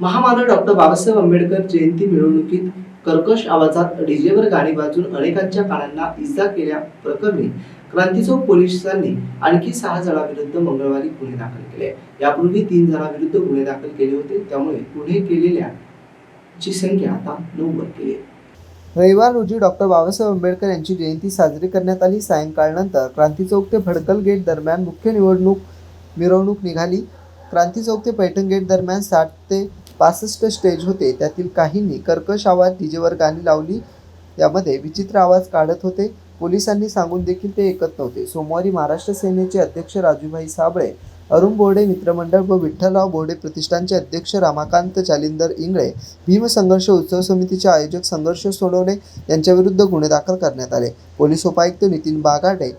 महामानव डॉक्टर बाबासाहेब आंबेडकर जयंती मिरवणुकीत कर्कश आवाजात डीजेवर गाणी वाजून अनेकांच्या कानांना इजा केल्या प्रकरणी क्रांतीचौक पोलिसांनी आणखी सहा जणांविरुद्ध मंगळवारी गुन्हे दाखल केले. यापूर्वी तीन जणांविरुद्ध गुन्हे दाखल केले होते. त्यामुळे गुन्हे केलेल्या ची संख्या आता नऊवर केली आहे. रविवार रोजी डॉक्टर बाबासाहेब आंबेडकर यांची जयंती साजरी करण्यात आली. सायंकाळनंतर क्रांती चौक ते भडकल गेट दरम्यान मुख्य निवडणूक मिरवणूक निघाली. क्रांती चौक ते पैठण गेट दरम्यान साठ ते पासष्ट स्टेज होते. त्यातील काहींनी कर्कश आवाज डीजेवर गाणी लावली. यामध्ये विचित्र आवाज काढत होते. पोलिसांनी सांगून देखील ते ऐकत नव्हते. सोमवारी महाराष्ट्र सेनेचे अध्यक्ष राजूभाई साबळे अरुण बोर्डे मित्रमंडळ व विठ्ठलराव बोर्डे प्रतिष्ठानचे अध्यक्ष रामाकांत चालिंदर इंगळे भीमसंघर्ष उत्सव समितीचे आयोजक संघर्ष सोडवणे यांच्याविरुद्ध गुन्हे दाखल करण्यात आले. पोलीस उपायुक्त नितीन बागाडे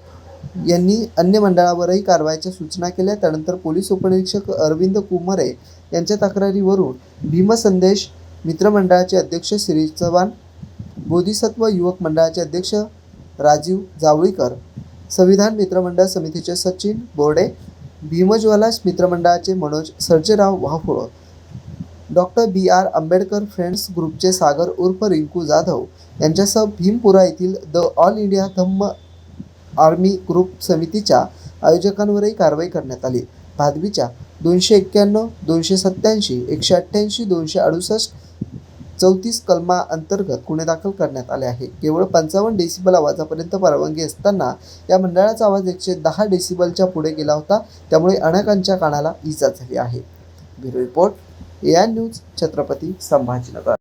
यांनी अन्य मंडळावरही कारवाईच्या सूचना केल्या. त्यानंतर पोलीस उपनिरीक्षक अरविंद कुमारे यांच्या तक्रारीवरून भीमसंदेश मित्रमंडळाचे अध्यक्ष श्री चव्हाण बोधिसत्व युवक मंडळाचे अध्यक्ष राजीव जावळीकर संविधान मित्रमंडळ समितीचे Sachin Borde भीमज्वाला मित्रमंडळाचे Manoj Sarjerao Wahphul doctor B. R. Ambedkar friends ग्रुपचे सागर उर्फ रिंकू जाधव यांच्यासह भीमपुरा येथील the all India Dhamma army group समितीच्या आयोजकांवरही कारवाई करण्यात आली. भादवीच्या दोनशे एक्क्याण्णव दोनशे सत्त्याऐंशी एकशे अठ्ठ्याऐंशी दोनशे अडुसष्ट चौतीस कलमा अंतर्गत गुन्हे दाखल करण्यात आले आहे केवळ पंचावन्न डेसिबल आवाजापर्यंत परवानगी असताना या मंडळाचा आवाज एकशे दहा डेसिबलच्या पुढे गेला होता. त्यामुळे अनेकांच्या कानाला इजा झाली आहे. Bureau report A I news Chhatrapati Sambhajinagar.